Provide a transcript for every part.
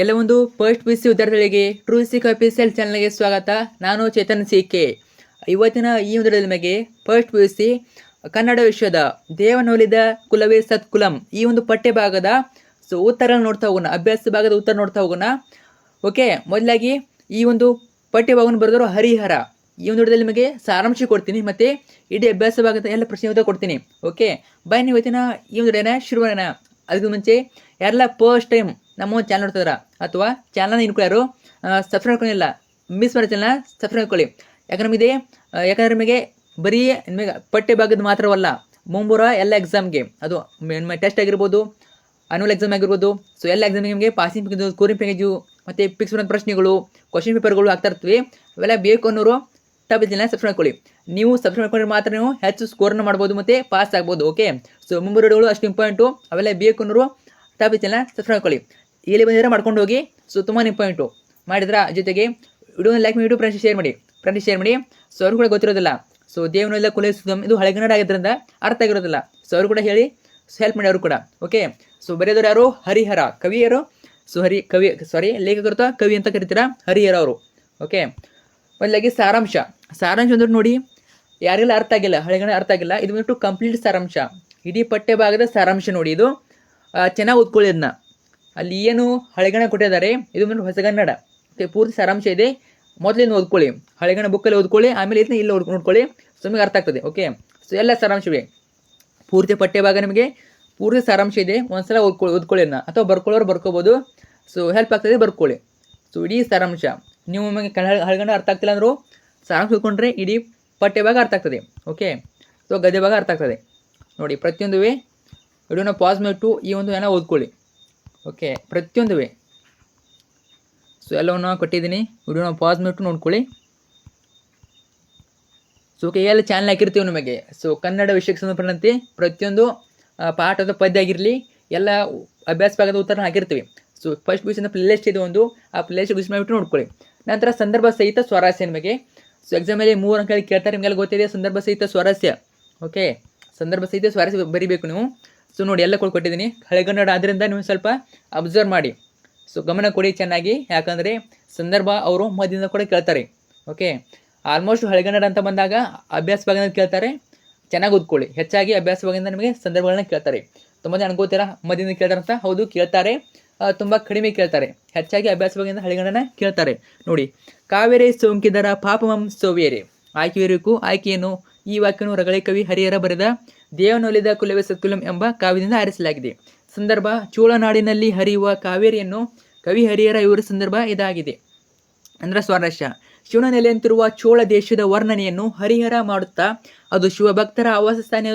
ಎಲ್ಲ ಒಂದು first P C ವಿದ್ಯಾರ್ಥಿಗಳಿಗೆ ಟ್ರೂ ಸಿ ಅಫಿಸಿಯಲ್ ಚಾನಲ್ಗೆ ಸ್ವಾಗತ. ನಾನು ಚೇತನ್ ಸಿ ಕೆ. ಇವತ್ತಿನ ಈ ಒಂದು ನಿಮಗೆ ಫಸ್ಟ್ ಪಿ ಸಿ ಕನ್ನಡ ವಿಶ್ವದ ದೇವನೊಲಿದ ಕುಲವೇ ಸತ್ಕುಲಂ. ಈ ಒಂದು ಪಠ್ಯ ಭಾಗದ ಸೊ ಉತ್ತರ ನೋಡ್ತಾ ಹೋಗೋಣ, ಅಭ್ಯಾಸ ಭಾಗದ ಉತ್ತರ ನೋಡ್ತಾ ಹೋಗೋಣ. ಓಕೆ, ಮೊದಲಾಗಿ ಈ ಒಂದು ಪಠ್ಯ ಭಾಗವನ್ನು ಬರೆದರು ಹರಿಹರ. ಈ ಒಂದು ವಿಡಿಯೋದಲ್ಲಿ ನಿಮಗೆ ಸಾರಾಂಶ ಕೊಡ್ತೀನಿ, ಮತ್ತೆ ಇಡೀ ಅಭ್ಯಾಸ ಭಾಗದ ಎಲ್ಲ ಪ್ರಶ್ನೆ ಉತ್ತರ ಕೊಡ್ತೀನಿ. ಓಕೆ ಬಾಯ್ ನೀವು ಇವತ್ತಿನ ಈ ಒಂದು ವಿಡಿಯೋನ ಶುರು ಮಾಡೋಣ ಅದಕ್ಕೂ ಮುಂಚೆ ಯಾರೆಲ್ಲ ಫಸ್ಟ್ ಟೈಮ್ ನಮ್ಮ ಒಂದು ಚಾನಲ್ ನೋಡ್ತಿದ್ರ ಅಥವಾ ಚಾನಲ್ನ ಯಾರು ಸಬ್ಸ್ಕ್ರೈಬ್ ಮಾಡ್ಕೊಂಡಿಲ್ಲ ಮಿಸ್ ಮಾಡೋ ಚಾನಲ್ನ ಸಬ್ಸ್ಕ್ರೈಬ್ ಮಾಡ್ಕೊಳ್ಳಿ. ಯಾಕಂದ್ರೆ ನಮಗೆ ಯಾಕಂದ್ರೆ ನಿಮಗೆ ಬರೀ ನಿಮಗೆ ಪಠ್ಯ ಭಾಗದ ಮಾತ್ರವಲ್ಲ, ಮುಂಬರುವ ಎಲ್ಲ ಎಕ್ಸಾಮ್ಗೆ ಅದು ಟೆಸ್ಟ್ ಆಗಿರ್ಬೋದು ಅನುವಲ್ ಎಕ್ಸಾಮ್ ಆಗಿರ್ಬೋದು ಸೊ ಎಲ್ಲ ಎಕ್ಸಾಮಿಗೆ ನಿಮಗೆ ಪಾಸಿಂಗ್ ಪ್ಯಾಕೇಜು ಸ್ಕೋರಿಂಗ್ ಪ್ಯಾಕೇಜು ಮತ್ತು ಪಿಕ್ಸ್ ಪ್ರಶ್ನೆಗಳು ಕ್ವಶನ್ ಪೇಪರ್ಗಳು ಆಗ್ತಾ ಇರ್ತೀವಿ. ಅವೆಲ್ಲ ಬೇಕು ಅನ್ನೋರು ಟಾಪ್ ಚಾನಲ್ ಸಬ್ಸ್ಕ್ರೈಬ್ ಮಾಡ್ಕೊಳ್ಳಿ. ನೀವು ಸಬ್ಸ್ಕ್ರೈಬ್ ಮಾಡ್ಕೊಂಡ್ರೆ ಮಾತ್ರ ನೀವು ಹೆಚ್ಚು ಸ್ಕೋರ್ನ ಮಾಡ್ಬೋದು ಮತ್ತು ಪಾಸ್ ಆಗ್ಬೋದು ಓಕೆ ಸೊ ಮುಂಬರುಗಳು ಅಷ್ಟು ಇಂಪಾರ್ಟೆಂಟು ಅವೆಲ್ಲ ಬೇಕು ಅನ್ನೋರು ಚಾನಲ್ ಸಬ್ಸ್ಕ್ರೈಬ್ ಮಾಡ್ಕೊಳ್ಳಿ. ಇಲ್ಲಿ ಬಂದಿದ್ರೆ ಮಾಡ್ಕೊಂಡು ಹೋಗಿ ಸೊ ತುಂಬಾ ಇಂಪಾರ್ಟೆಂಟು ಮಾಡಿದ್ರ ಜೊತೆಗೆ ವಿಡಿಯೋನ ಲೈಕ್ ಮಾಡಿ ಫ್ರೆಂಡ್ಸ್ ಶೇರ್ ಮಾಡಿ. ಫ್ರೆಂಡ್ಸ್ ಶೇರ್ ಮಾಡಿ. ಸೊ ಅವ್ರು ಕೂಡ ಗೊತ್ತಿರೋದಿಲ್ಲ. ಸೊ ದೇವನೆಲ್ಲ ಕುಲೇಸುಗಮ್ ಇದು ಹಳೆಗನ್ನಡ ಆಗಿದ್ದರಿಂದ ಅರ್ಥ ಆಗಿರೋದಿಲ್ಲ. ಸೊ ಅವರು ಕೂಡ ಹೇಳಿ ಹೆಲ್ಪ್ ಮಾಡಿ ಅವರು ಕೂಡ ಓಕೆ ಸೊ ಬರೆಯೋದವ್ರು ಯಾರು? ಹರಿಹರ. ಕವಿಯರು ಸೊ ಹರಿ, ಕವಿ ಸಾರಿ ಲೇಖಕರು ಕವಿ ಅಂತ ಕರಿತೀರಾ? ಹರಿಹರ ಅವರು ಓಕೆ ಮೊದಲಾಗಿ ಸಾರಾಂಶ. ಸಾರಾಂಶ ಅಂದ್ರೆ ನೋಡಿ, ಯಾರಿಗೆಲ್ಲ ಅರ್ಥ ಆಗಿಲ್ಲ ಹಳೆಗಣ ಅರ್ಥ ಆಗಿಲ್ಲ, ಇದು ಬಂದ್ಬಿಟ್ಟು ಕಂಪ್ಲೀಟ್ ಸಾರಾಂಶ. ಇಡೀ ಪಠ್ಯ ಭಾಗದ ಸಾರಾಂಶ ನೋಡಿ ಇದು. ಚೆನ್ನಾಗಿ ಓದ್ಕೊಳ್ಳಿ ಅದನ್ನ ಅಲ್ಲಿ ಏನು ಹಳೆಗಣ ಕೊಟ್ಟಿದ್ದಾರೆ, ಇದು ಬಂದ್ಬಿಟ್ಟು ಹೊಸಗನ್ನಡ. ಪೂರ್ತಿ ಸಾರಾಂಶ ಇದೆ. ಮೊದಲಿಂದ ಓದ್ಕೊಳ್ಳಿ. ಹಳೆಗಣ ಬುಕ್ಕಲ್ಲಿ ಓದ್ಕೊಳ್ಳಿ, ಆಮೇಲೆ ಇದನ್ನ ಇಲ್ಲಿ ನೋಡ್ಕೊಳ್ಳಿ. ಸೊ ನಿಮಗೆ ಅರ್ಥ ಆಗ್ತದೆ, ಓಕೆ? ಸೊ ಎಲ್ಲ ಸಾರಾಂಶವೇ. ಪೂರ್ತಿ ಪಠ್ಯ ಭಾಗ ನಿಮಗೆ ಪೂರ್ತಿ ಸಾರಾಂಶ ಇದೆ. ಒಂದ್ಸಲ ಓದ್ಕೊಳ್ಳಿ ಓದ್ಕೊಳ್ಳಿ ಅದನ್ನ ಅಥವಾ ಬರ್ಕೊಳ್ಳೋರು ಬರ್ಕೋಬೋದು. ಸೊ ಹೆಲ್ಪ್ ಆಗ್ತದೆ, ಬರ್ಕೊಳ್ಳಿ. ಸೊ ಇಡೀ ಸಾರಾಂಶ. ನೀವು ನಿಮಗೆ ಕನ್ನಡ ಹಳೆಗಣ ಅರ್ಥ ಆಗ್ತಿಲ್ಲ ಅಂದರೂ ಸಾರಾಂಶ ತಿಳ್ಕೊಂಡ್ರೆ ಇಡೀ ಪಠ್ಯ ಭಾಗ ಅರ್ಥ ಆಗ್ತದೆ. ಓಕೆ ಸೊ ಗದ್ಯ ಭಾಗ ಅರ್ಥ ಆಗ್ತದೆ. ನೋಡಿ ಪ್ರತಿಯೊಂದುವೇ ವಿಡಿಯೋನ ಪಾಸ್ ಮಾಡಿಬಿಟ್ಟು ಈ ಒಂದು ಏನೋ ಓದ್ಕೊಳ್ಳಿ. ಓಕೆ ಪ್ರತಿಯೊಂದುವೇ ಸೊ ಎಲ್ಲವನ್ನು ಕೊಟ್ಟಿದ್ದೀನಿ. ವಿಡಿಯೋನ ಪಾಸ್ ಮಾಡಿಬಿಟ್ಟು ನೋಡ್ಕೊಳ್ಳಿ. ಸೊ ಓಕೆ ಎಲ್ಲ ಚಾನಲ್ ಹಾಕಿರ್ತೀವಿ ನಿಮಗೆ. ಸೊ ಕನ್ನಡ ವಿಷಯಕ್ಕೆ ಸಂಬಂಧಪಟ್ಟಂತೆ ಪ್ರತಿಯೊಂದು ಪಾಠದ ಪದ್ಯ ಆಗಿರಲಿ, ಎಲ್ಲ ಅಭ್ಯಾಸ ಭಾಗದ ಉತ್ತರ ಹಾಕಿರ್ತೀವಿ. ಸೊ ಫಸ್ಟ್ ಪ್ಲೇ ಲಿಸ್ಟ್ ಇದೆ ಒಂದು. ಆ ಪ್ಲೇಲಿಸ್ಟ್ ಯೂಸ್ ಮಾಡಿಬಿಟ್ಟು ನೋಡ್ಕೊಳ್ಳಿ. ನಂತರ ಸಂದರ್ಭ ಸಹಿತ ಸ್ವರಾಸ್ಯ ನಿಮಗೆ. ಸೊ ಎಕ್ಸಾಮಲ್ಲಿ ಮೂರು ಅಂಕಗಳಿಗೆ ಕೇಳ್ತಾರೆ, ನಿಮಗೆಲ್ಲ ಗೊತ್ತಿದೆ, ಸಂದರ್ಭ ಸಹಿತ ಸ್ವಾರಸ್ಯ. ಓಕೆ ಸಂದರ್ಭ ಸಹಿತ ಸ್ವಾರಸ್ಯ ಬರಿಬೇಕು ನೀವು. ಸೊ ನೋಡಿ, ಎಲ್ಲ ಕೊಟ್ಟಿದ್ದೀನಿ. ಹಳೆಗನ್ನಡ ಆದ್ದರಿಂದ ನೀವು ಸ್ವಲ್ಪ ಅಬ್ಸರ್ವ್ ಮಾಡಿ. ಸೊ ಗಮನ ಕೊಡಿ ಚೆನ್ನಾಗಿ. ಯಾಕಂದರೆ ಸಂದರ್ಭ ಅವರು ಮಧ್ಯದಿಂದ ಕೂಡ ಕೇಳ್ತಾರೆ. ಓಕೆ ಆಲ್ಮೋಸ್ಟ್ ಹಳೆಗನ್ನಡ ಅಂತ ಬಂದಾಗ ಅಭ್ಯಾಸ ಭಾಗದಿಂದ ಕೇಳ್ತಾರೆ. ಚೆನ್ನಾಗಿ ಓದ್ಕೊಳ್ಳಿ. ಹೆಚ್ಚಾಗಿ ಅಭ್ಯಾಸ ಭಾಗದಿಂದ ನಿಮಗೆ ಸಂದರ್ಭಗಳನ್ನ ಕೇಳ್ತಾರೆ. ತುಂಬ ಜನ ಅನ್ಕೋತೀರಾ? ಮಧ್ಯದಿಂದ ಕೇಳ್ತಾರೆ ಅಂತ ಹೌದು, ಕೇಳ್ತಾರೆ. ತುಂಬ ಕಡಿಮೆ ಕೇಳ್ತಾರೆ. ಹೆಚ್ಚಾಗಿ ಅಭ್ಯಾಸ ಬಗ್ಗೆ ಕೇಳ್ತಾರೆ. ನೋಡಿ, ಕಾವೇರಿ ಸೋಂಕಿದರ ಪಾಪಮಂ ಸೋವೇರೆ ಇರಬೇಕು ಆಯ್ಕೆಯನ್ನು ಈ ವಾಕ್ಯನು ರಗಳೆ ಕವಿ ಹರಿಹರ ಬರೆದ ದೇವನೊಲಿದ ಕುಲವೇ ಸತ್ಕುಲಂ ಎಂಬ ಕಾವ್ಯದಿಂದ ಆರಿಸಲಾಗಿದೆ. ಸಂದರ್ಭ, ಚೋಳನಾಡಿನಲ್ಲಿ ಹರಿಯುವ ಕಾವೇರಿಯನ್ನು ಕವಿ ಹರಿಹರ ಇವರ ಸಂದರ್ಭ ಇದಾಗಿದೆ. ಅಂದ್ರೆ ಸ್ವಾರಸ್ಯ ಶಿವನ ನೆಲೆಯಂತಿರುವ ಚೋಳ ದೇಶದ ವರ್ಣನೆಯನ್ನು ಹರಿಹರ ಮಾಡುತ್ತಾ, ಅದು ಶಿವಭಕ್ತರ ಆವಾಸ ಸ್ಥಾನ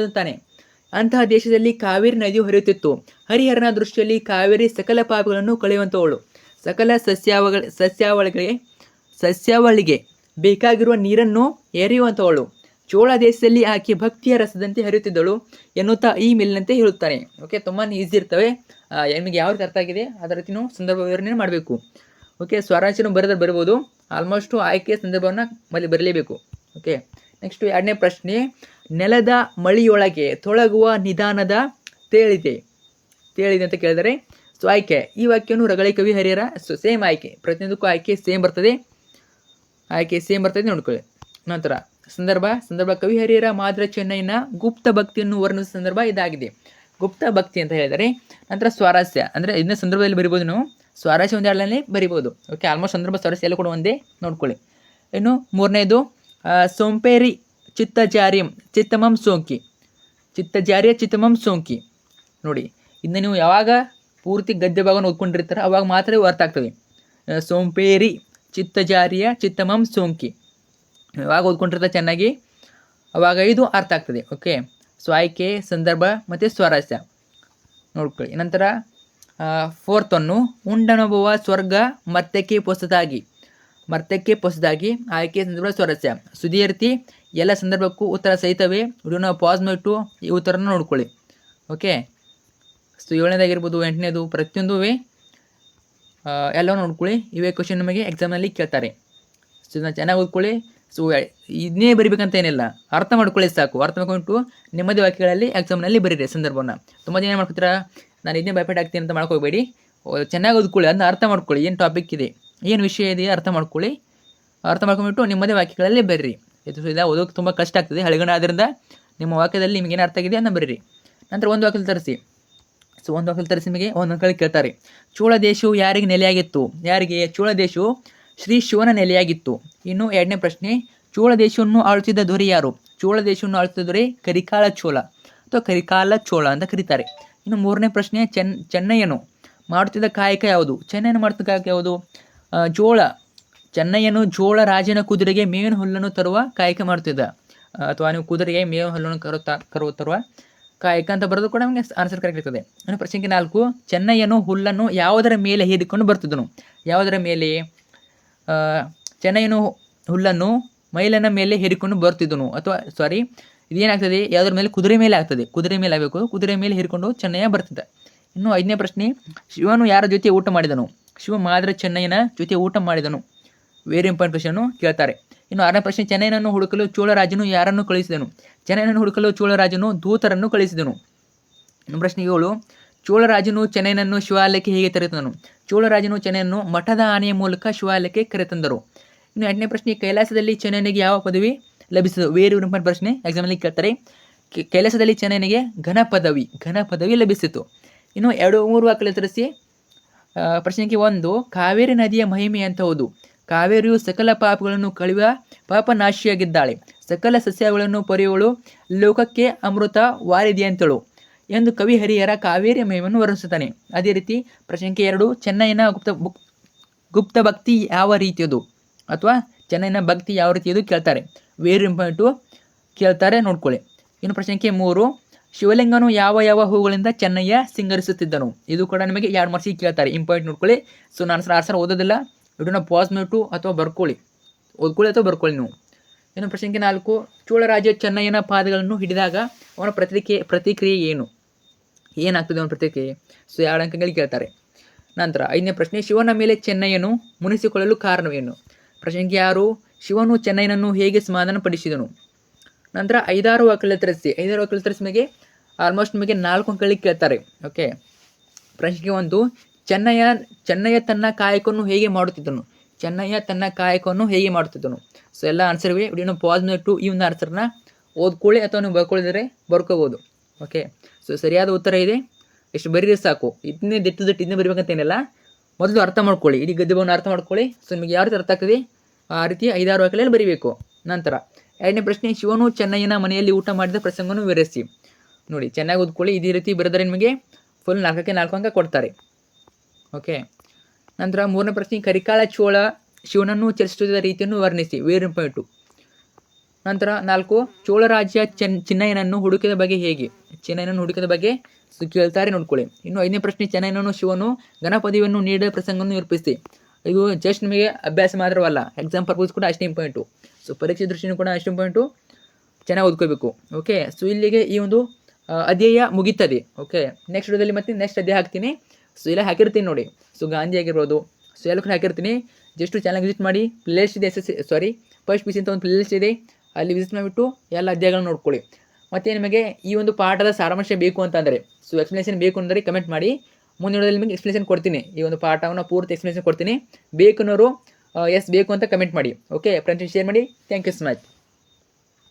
ಅಂತಹ ದೇಶದಲ್ಲಿ ಕಾವೇರಿ ನದಿಯು ಹರಿಯುತ್ತಿತ್ತು. ಹರಿಹರನ ದೃಷ್ಟಿಯಲ್ಲಿ ಕಾವೇರಿ ಸಕಲ ಪಾಪಗಳನ್ನು ಕಳೆಯುವಂಥವಳು ಸಕಲ ಸಸ್ಯಾವಗಳ ಸಸ್ಯಾವಳಿಗೆ ಸಸ್ಯಾವಳಿಗೆ ಬೇಕಾಗಿರುವ ನೀರನ್ನು ಎರೆಯುವಂಥವಳು ಚೋಳ ದೇಶದಲ್ಲಿ ಆಕೆ ಭಕ್ತಿಯ ರಸದಂತೆ ಹರಿಯುತ್ತಿದ್ದಳು ಎನ್ನುತ್ತಾ ಈ ಮೇಲಿನಂತೆ ಹೇಳುತ್ತಾನೆ. ಓಕೆ, ತುಂಬಾ ಈಸಿ ಇರ್ತವೆ. ನಿಮಗೆ ಯಾವ ರೀತಿ ಅರ್ಥ ಆಗಿದೆ? ಅದರ ರೀತಿ ಸಂದರ್ಭ ವಿವರಣೆ ಮಾಡಬೇಕು. ಓಕೆ, ಸ್ವರಾಜ್ಯನು ಬರೆದ್ರೆ ಬರ್ಬೋದು. ಆಲ್ಮೋಸ್ಟು ಆಯ್ಕೆಯ ಸಂದರ್ಭವನ್ನು ಮಲ್ಲಿ ಬರಲೇಬೇಕು. ಓಕೆ ನೆಕ್ಸ್ಟ್ ಎರಡನೇ ಪ್ರಶ್ನೆ, ನೆಲದ ಮಳಿಯೊಳಗೆ ತೊಳಗುವ ನಿಧಾನದ ತೇಳಿದೆ. ತೇಳಿದೆ ಅಂತ ಕೇಳಿದರೆ, ಸೊ ಆಯ್ಕೆ, ಈ ವಾಕ್ಯವನ್ನು ರಗಳೆ ಕವಿ ಹರಿಹರ, ಸೊ ಸೇಮ್ ಆಯ್ಕೆ, ಪ್ರತಿಯೊಂದಕ್ಕೂ ಆಯ್ಕೆ ಸೇಮ್ ಬರ್ತದೆ. ಆಯ್ಕೆ ಸೇಮ್ ಬರ್ತದೆ ನೋಡ್ಕೊಳ್ಳಿ. ನಂತರ, ಸಂದರ್ಭ ಸಂದರ್ಭ ಕವಿ ಹರಿಹರ ಮಾದ್ರ ಚೆನ್ನೈನ ಗುಪ್ತ ಭಕ್ತಿಯನ್ನು ವರ್ಣಿಸುವ ಸಂದರ್ಭ ಇದಾಗಿದೆ. ಗುಪ್ತ ಭಕ್ತಿ ಅಂತ ಹೇಳಿದರೆ, ನಂತರ ಸ್ವಾರಸ್ಯ, ಅಂದರೆ ಇದನ್ನ ಸಂದರ್ಭದಲ್ಲಿ ಬರಿಬೋದು ನಾವು, ಸ್ವಾರಸ್ಯ ಒಂದೆರಡಲ್ಲಿ ಬರಿಬೋದು. ಓಕೆ ಆಲ್ಮೋಸ್ಟ್ ಸಂದರ್ಭ ಸ್ವಾರಸ್ಯ ಎಲ್ಲ ಕೂಡ ಒಂದೇ, ನೋಡ್ಕೊಳ್ಳಿ. ಇನ್ನು ಮೂರನೇದು ಸೋಂಪೇರಿ ಚಿತ್ತಜಾರ್ಯಂ, ಚಿತ್ತಮಂ ಸೋಂಕಿ. ಚಿತ್ತಜಾರ್ಯ ಚಿತ್ತಮಂ ಸೋಂಕಿ. ನೋಡಿ ಇದನ್ನ ನೀವು ಯಾವಾಗ ಪೂರ್ತಿ ಗದ್ಯ ಭಾಗವನ್ನು ಓದ್ಕೊಂಡಿರ್ತಾರೆ ಅವಾಗ ಮಾತ್ರ ಅರ್ಥ ಆಗ್ತದೆ ಸೋಂಪೇರಿ ಚಿತ್ತಜಾರಿಯ ಚಿತ್ತಮಂ ಸೋಂಕಿ. ಯಾವಾಗ ಓದ್ಕೊಂಡಿರ್ತಾರೆ ಚೆನ್ನಾಗಿ ಅವಾಗ ಇದು ಅರ್ಥ ಆಗ್ತದೆ. ಓಕೆ? ಸೊ ಆಯ್ಕೆ ಸಂದರ್ಭ ಮತ್ತು ಸ್ವರಸ್ಯ. ನೋಡ್ಕೊಳ್ಳಿ. ನಂತರ ಫೋರ್ತನ್ನು ಉಂಡನುಭವ, ಸ್ವರ್ಗ ಮರ್ತಕ್ಕೆ ಹೊಸದಾಗಿ ಮರ್ತಕ್ಕೆ ಹೊಸದಾಗಿ ಆಯ್ಕೆ ಸಂದರ್ಭ ಸ್ವರಸ್ಯ. ಸುದೀರ್ತಿ ಎಲ್ಲ ಸಂದರ್ಭಕ್ಕೂ ಉತ್ತರ ಸಹಿತವೇ ವಿಡಿಯೋನ ಪಾಸ್ ಮಾಡಿಟ್ಟು ಈ ಉತ್ತರನ ನೋಡ್ಕೊಳ್ಳಿ. ಓಕೆ? ಸೊ ಏಳನೇದಾಗಿರ್ಬೋದು ಎಂಟನೇದು ಪ್ರತಿಯೊಂದೂ ಎಲ್ಲ ನೋಡ್ಕೊಳ್ಳಿ. ಇವೇ ಕ್ವಶನ್ ನಮಗೆ ಎಕ್ಸಾಮ್ನಲ್ಲಿ ಕೇಳ್ತಾರೆ. ಸೊ, ಇದನ್ನ ಚೆನ್ನಾಗಿ ಓದ್ಕೊಳ್ಳಿ. ಸೊ, ಇದನ್ನೇ ಬರಿಬೇಕಂತ ಏನಿಲ್ಲ. ಅರ್ಥ ಮಾಡ್ಕೊಳ್ಳಿ ಸಾಕು. ಅರ್ಥ ಮಾಡ್ಕೊಂಡು ನೆಮ್ಮದಿ ವಾಕ್ಯಗಳಲ್ಲಿ ಎಕ್ಸಾಮ್ನಲ್ಲಿ ಬರೀರಿ ಸಂದರ್ಭನ ತುಂಬ ಜನ ಏನು ಮಾಡ್ಕೊತೀರಾ? ನಾನು ಇದನ್ನೇ ಆಗ್ತೀನಿ ಅಂತ ಮಾಡ್ಕೋಬೇಡಿ. ಚೆನ್ನಾಗಿ ಓದ್ಕೊಳ್ಳಿ. ಅದನ್ನ ಅರ್ಥ ಮಾಡ್ಕೊಳ್ಳಿ. ಏನು ಟಾಪಿಕ್ ಇದೆ? ಏನು ವಿಷಯ ಇದೆಯೋ ಅರ್ಥ ಮಾಡ್ಕೊಳ್ಳಿ. ಅರ್ಥ ಮಾಡ್ಕೊಂಡ್ಬಿಟ್ಟು ನಿಮ್ಮದೇ ವಾಕ್ಯಗಳಲ್ಲಿ ಬರ್ರಿ. ಇದು ಇದು ಓದೋಕೆ ತುಂಬ ಕಷ್ಟ ಆಗ್ತದೆ. ಹಳಗಣ ಆದ್ದರಿಂದ ನಿಮ್ಮ ವಾಕ್ಯದಲ್ಲಿ ನಿಮಗೇನು ಅರ್ಥ ಆಗಿದೆ ಅದನ್ನು ಬರ್ರಿ. ನಂತರ ಒಂದು ವಾಕ್ಯದಲ್ಲಿ ತರಿಸಿ. ಸೊ, ಒಂದು ವಾಕ್ಯದಲ್ಲಿ ತರಿಸಿ ನಿಮಗೆ ಒಂದೊಂದು ಕಡೆ ಕೇಳ್ತಾರೆ. ಚೋಳ ದೇಶವು ಯಾರಿಗೆ ನೆಲೆಯಾಗಿತ್ತು? ಯಾರಿಗೆ? ಚೋಳ ದೇಶವು ಶ್ರೀ ಶಿವನ ನೆಲೆಯಾಗಿತ್ತು. ಇನ್ನು ಎರಡನೇ ಪ್ರಶ್ನೆ, ಚೋಳ ದೇಶವನ್ನು ಆಳುತ್ತಿದ್ದ ದೊರೆ ಯಾರು? ಚೋಳ ದೇಶವನ್ನು ಆಳುತ್ತಿದ್ದ ದೊರೆ ಕರಿಕಾಲ ಚೋಳ ಅಥವಾ ಕರಿಕಾಲ ಚೋಳ ಅಂತ ಕರೀತಾರೆ. ಇನ್ನು ಮೂರನೇ ಪ್ರಶ್ನೆ ಚೆನ್ನ ಚೆನ್ನಯ್ಯನು ಮಾಡುತ್ತಿದ್ದ ಕಾಯಕ ಯಾವುದು? ಚೆನ್ನೈನ ಮಾಡುತ್ತಿದ್ದ ಕಾಯಕ ಯಾವುದು? ಜೋಳ. ಚೆನ್ನಯ್ಯನು ಜೋಳ ರಾಜನ ಕುದುರೆಗೆ ಮೇವಿನ ಹುಲ್ಲನ್ನು ತರುವ ಕಾಯಕ ಮಾಡುತ್ತಿದ್ದ. ಅಥವಾ ನೀವು ಕುದುರೆಗೆ ಮೇವಿನ ಹುಲ್ಲನ್ನು ಕರು, ತರುವ ಕಾಯಕ ಅಂತ ಬರೋದು ಕೂಡ ನಮಗೆ ಆನ್ಸರ್ ಕರೆಕ್ಟ್ ಇರ್ತದೆ. ಇನ್ನು ಪ್ರಶ್ನೆ ನಾಲ್ಕು, ಚೆನ್ನಯ್ಯನು ಹುಲ್ಲನ್ನು ಯಾವುದರ ಮೇಲೆ ಹೇರಿಕೊಂಡು ಬರ್ತಿದ್ದನು ಯಾವುದರ ಮೇಲೆ? ಚೆನ್ನಯ್ಯನು ಹುಲ್ಲನ್ನು ಮೈಲನ ಮೇಲೆ ಹೇರಿಕೊಂಡು ಬರ್ತಿದ್ದನು ಅಥವಾ ಸಾರಿ ಇದೇನಾಗ್ತದೆ? ಯಾವುದರ ಮೇಲೆ? ಕುದುರೆ ಮೇಲೆ ಆಗ್ತದೆ. ಕುದುರೆ ಮೇಲೆ ಆಗಬೇಕು. ಕುದುರೆ ಮೇಲೆ ಹೇರಿಕೊಂಡು ಚೆನ್ನಯ್ಯ ಬರ್ತಿದ್ದ ಇನ್ನು ಐದನೇ ಪ್ರಶ್ನೆ, ಶಿವನು ಯಾರ ಜೊತೆ ಊಟ ಮಾಡಿದನು? ಶಿವ ಮಾದ್ರ ಚೆನ್ನಯ್ಯನ ಜೊತೆ ಊಟ ಮಾಡಿದನು. ವೆರಿ ಇಂಪಾರ್ಟೆಂಟ್ ಪ್ರಶ್ನೆಯನ್ನು ಕೇಳ್ತಾರೆ. ಇನ್ನು ಆರನೇ ಪ್ರಶ್ನೆ ಚೆನ್ನೈನನ್ನು ಹುಡುಕಲು ಚೋಳರಾಜನು ಯಾರನ್ನು ಕಳಿಸಿದನು ಚೆನ್ನೈನನ್ನು ಹುಡುಕಲು ಚೋಳರಾಜನು ದೂತರನ್ನು ಕಳಿಸಿದನು ಇನ್ನು ಪ್ರಶ್ನೆ ಏಳು, ಚೋಳರಾಜನು ಚೆನ್ನೈನನ್ನು ಶಿವಾಲಯಕ್ಕೆ ಹೇಗೆ ಕರೆತಂದನು? ಚೋಳರಾಜನು ಚೆನ್ನೈಯನ್ನು ಮಠದ ಆನೆಯ ಮೂಲಕ ಶಿವಾಲಯಕ್ಕೆ ಕರೆತಂದರು. ಇನ್ನು ಎಂಟನೇ ಪ್ರಶ್ನೆ, ಕೈಲಾಸದಲ್ಲಿ ಚೆನ್ನೈನಿಗೆ ಯಾವ ಪದವಿ ಲಭಿಸಿತು? ವೇರಿ ಇಂಪಾರ್ಟೆಂಟ್ ಪ್ರಶ್ನೆ ಎಕ್ಸಾಮಲ್ಲಿ ಕೇಳ್ತಾರೆ. ಕೈಲಾಸದಲ್ಲಿ ಚೆನ್ನೈನಿಗೆ ಘನ ಪದವಿ ಘನ ಪದವಿ ಲಭಿಸಿತು. ಇನ್ನು ಎರಡು ಮೂರು ವಾಕ್ಯ ತರಿಸಿ ಆ, ಪ್ರಶ್ನೆ ಒಂದು ಕಾವೇರಿ ನದಿಯ ಮಹಿಮೆ ಅಂತಹುದು ಕಾವೇರಿಯು ಸಕಲ ಪಾಪಗಳನ್ನು ಕಳೆಯುವ ಪಾಪನಾಶಿಯಾಗಿದ್ದಾಳೆ. ಸಕಲ ಸಸ್ಯಗಳನ್ನು ಪೊರೆಯುವಳು ಲೋಕಕ್ಕೆ ಅಮೃತ ವಾರಿದೆಯಂತಳು ಎಂದು ಕವಿ ಹರಿಹರ ಕಾವೇರಿ ಮಹಿಮೆಯನ್ನು ವರ್ಣಿಸುತ್ತಾನೆ. ಅದೇ ರೀತಿ ಪ್ರಶ್ನೆ ಸಂಖ್ಯೆ ಎರಡು ಚೆನ್ನೈನ ಗುಪ್ತ ಗುಪ್ತ ಭಕ್ತಿ ಯಾವ ರೀತಿಯದು? ಅಥವಾ ಚೆನ್ನೈನ ಭಕ್ತಿ ಯಾವ ರೀತಿಯದು ಕೇಳ್ತಾರೆ. ವೇರಿ ಇಂಪಾರ್ಟು ಕೇಳ್ತಾರೆ ನೋಡ್ಕೊಳ್ಳಿ. ಇನ್ನು ಪ್ರಶ್ನೆ ಸಂಖ್ಯೆ ಮೂರು ಶಿವಲಿಂಗನು ಯಾವ ಯಾವ ಹೂಗಳಿಂದ ಚೆನ್ನಯ್ಯ ಸಿಂಗರಿಸುತ್ತಿದ್ದನು? ಇದು ಕೂಡ ನಿಮಗೆ ಎರಡು ಮಾರ್ಕ್ಸಿಗೆ ಕೇಳ್ತಾರೆ. ಇಂಪಾರ್ಟೆಂಟ್ ನೋಡ್ಕೊಳ್ಳಿ. ಸೊ, ನಾನು ಸರ್ ಆನ್ಸರ್ ಓದೋದಿಲ್ಲ. ವಿಡಿಯೋನ ಪಾಸ್ ಮಾಡಿಟ್ಟು ಅಥವಾ ಬರ್ಕೊಳ್ಳಿ. ಓದ್ಕೊಳ್ಳಿ ಅಥವಾ ಬರ್ಕೊಳ್ಳಿ ನೀವು. ಇನ್ನು ಪ್ರಶ್ನೆ ನಾಲ್ಕು. ಚೋಳರಾಜ ಚೆನ್ನಯ್ಯನ ಪಾದಗಳನ್ನು ಹಿಡಿದಾಗ ಅವನ ಪ್ರತಿಕ್ರಿಯೆ ಪ್ರತಿಕ್ರಿಯೆ ಏನು? ಏನಾಗ್ತದೆ ಅವನ ಪ್ರತಿಕ್ರಿಯೆ? ಸೊ, ಎರಡು ಅಂಕಗಳಿಗೆ ಕೇಳ್ತಾರೆ. ನಂತರ ಐದನೇ ಪ್ರಶ್ನೆ, ಶಿವನ ಮೇಲೆ ಚೆನ್ನಯ್ಯನು ಮುನಿಸಿಕೊಳ್ಳಲು ಕಾರಣವೇನು? ಪ್ರಶ್ನೆಗೆ ಯಾರು ಶಿವನು ಚೆನ್ನಯ್ಯನನ್ನು ಹೇಗೆ ಸಮಾಧಾನಪಡಿಸಿದನು? ನಂತರ ಐದಾರು ವಕಲತರಸಿ ತರಿಸಿ ಐದಾರು ವಾಕ್ಯಗಳು ತರಿಸಿ ನಿಮಗೆ ಆಲ್ಮೋಸ್ಟ್ ನಿಮಗೆ ನಾಲ್ಕು ಅಂಕಗಳಿಗೆ ಕೇಳ್ತಾರೆ. ಓಕೆ ಪ್ರಶ್ನೆಗೆ ಒಂದು, ಚೆನ್ನಯ್ಯ ಚೆನ್ನಯ್ಯ ತನ್ನ ಕಾಯಕವನ್ನು ಹೇಗೆ ಮಾಡುತ್ತಿದ್ದನು? ಚೆನ್ನಯ್ಯ ತನ್ನ ಕಾಯಕವನ್ನು ಹೇಗೆ ಮಾಡುತ್ತಿದ್ದನು? ಸೊ ಎಲ್ಲ ಆನ್ಸರ್ ಇವೆ ವಿಡಿಯೋನ ಪಾಸ್ ಮಾಡಿಟ್ಟು ಈ ಒಂದು ಆನ್ಸರ್ನ ಓದ್ಕೊಳ್ಳಿ ಅಥವಾ ನೀವು ಬರ್ಕೊಳ್ಳಿದರೆ ಬರ್ಕೋಬೋದು. ಓಕೆ ಸೊ ಸರಿಯಾದ ಉತ್ತರ ಇದೆ. ಎಷ್ಟು ಬರೀರಿ ಸಾಕು. ಇದನ್ನೇ ದಿಟ್ಟು ದಿಟ್ಟು ಇದನ್ನೇ ಬರಿಬೇಕಂತೇನಿಲ್ಲ ಮೊದಲು ಅರ್ಥ ಮಾಡ್ಕೊಳ್ಳಿ. ಇಡೀ ಗದ್ಯವನ್ನು ಅರ್ಥ ಮಾಡ್ಕೊಳ್ಳಿ. ಸೊ ನಿಮಗೆ ಯಾವ ರೀತಿ ಅರ್ಥ ಆಗ್ತದೆ? ಆ ರೀತಿ ಐದಾರು ವಾಕ್ಯಗಳಲ್ಲಿ ಬರೀಬೇಕು. ನಂತರ ಎರಡನೇ ಪ್ರಶ್ನೆ, ಶಿವನು ಚೆನ್ನಯ್ಯನ ಮನೆಯಲ್ಲಿ ಊಟ ಮಾಡಿದ ಪ್ರಸಂಗವನ್ನು ವಿವರಿಸಿ. ನೋಡಿ, ಚೆನ್ನಾಗಿ ಓದ್ಕೊಳ್ಳಿ. ಇದೇ ರೀತಿ ಬರೆದರೆ ನಿಮಗೆ ಫುಲ್ ನಾಲ್ಕಕ್ಕೆ ನಾಲ್ಕು ಅಂಕ ಕೊಡ್ತಾರೆ. ಓಕೆ ನಂತರ ಮೂರನೇ ಪ್ರಶ್ನೆ, ಕರಿಕಾಳ ಚೋಳ ಶಿವನನ್ನು ಚಲಿಸುತ್ತಿದ್ದ ರೀತಿಯನ್ನು ವರ್ಣಿಸಿ. ವೇರ್ ಪಾಯಿಂಟು ನಂತರ ನಾಲ್ಕು ಚೋಳರಾಜ್ಯ ಚೆನ್, ಚಿನ್ನಯ್ಯನನ್ನು ಹುಡುಕಿದ ಬಗ್ಗೆ ಹೇಗೆ? ಚೆನ್ನಯ್ಯನನ್ನು ಹುಡುಕಿದ ಬಗ್ಗೆ ಕೇಳ್ತಾರೆ ನೋಡ್ಕೊಳ್ಳಿ. ಇನ್ನು ಐದನೇ ಪ್ರಶ್ನೆ, ಚೆನ್ನಯ್ಯನನ್ನು ಶಿವನು ಗಣಪತಿಯನ್ನು ನೀಡಿದ ಪ್ರಸಂಗವನ್ನು ನಿರೂಪಿಸಿ. ಇದು ಜಸ್ಟ್ ನಿಮಗೆ ಅಭ್ಯಾಸ ಮಾತ್ರವಲ್ಲ. ಎಕ್ಸಾಮ್ ಪರ್ಪಸ್ ಕೂಡ ಅಷ್ಟೇ ಇಂಪಾರ್ಟೆಂಟು ಸೊ ಪರೀಕ್ಷೆ ದೃಷ್ಟಿಯೂ ಕೂಡ ಅಷ್ಟೇ ಇಂಪಾರ್ಟೆಂಟು ಚೆನ್ನಾಗಿ ಓದ್ಕೋಬೇಕು. ಓಕೆ ಸೊ ಇಲ್ಲಿಗೆ ಈ ಒಂದು ಅಧ್ಯಾಯ ಮುಗೀತದೆ. ಓಕೆ ನೆಕ್ಸ್ಟ್ ವಿಡಿಯೋದಲ್ಲಿ ಮತ್ತೆ ನೆಕ್ಸ್ಟ್ ಅಧ್ಯಾಯ ಹಾಕ್ತೀನಿ. ಸೊ ಎಲ್ಲ ಹಾಕಿರ್ತೀನಿ ನೋಡಿ. ಸೊ ಗಾಂಧಿ ಆಗಿರ್ಬೋದು. ಸೊ ಎಲ್ಲ ಹಾಕಿರ್ತೀನಿ. ಜಸ್ಟ್ ಚಾನಲ್ ವಿಸಿಟ್ ಮಾಡಿ. ಪ್ಲೇಲಿಸ್ಟ್ ಇದೆ S S sorry first PC ಅಂತ ಒಂದು ಪ್ಲೇಲಿಸ್ಟ್ ಇದೆ. ಅಲ್ಲಿ ವಿಸಿಟ್ ಮಾಡಿಬಿಟ್ಟು ಎಲ್ಲ ಅಧ್ಯಾಯಗಳನ್ನ ನೋಡ್ಕೊಳ್ಳಿ. ಮತ್ತು ನಿಮಗೆ ಈ ಒಂದು ಪಾಠದ ಸಾರಾಂಶ ಬೇಕು ಅಂತಂದರೆ ಸೊ ಎಕ್ಸ್ಪ್ಲನೇಷನ್ ಬೇಕು ಅಂದರೆ ಕಮೆಂಟ್ ಮಾಡಿ. ಮುಂದಿನ ವಿಡಿಯೋದಲ್ಲಿ ನಿಮಗೆ ಎಕ್ಸ್ಪ್ಲನೇಷನ್ ಕೊಡ್ತೀನಿ. ಈ ಒಂದು ಪಾಠವನ್ನು ಪೂರ್ತಿ ಎಕ್ಸ್ಪ್ಲನೇಷನ್ ಕೊಡ್ತೀನಿ. ಬೇಕು ಎಸ್ ಬೇಕು ಅಂತ ಕಮೆಂಟ್ ಮಾಡಿ. ಓಕೆ ಫ್ರೆಂಡ್ಸ್ ಶೇರ್ ಮಾಡಿ. Thank you so much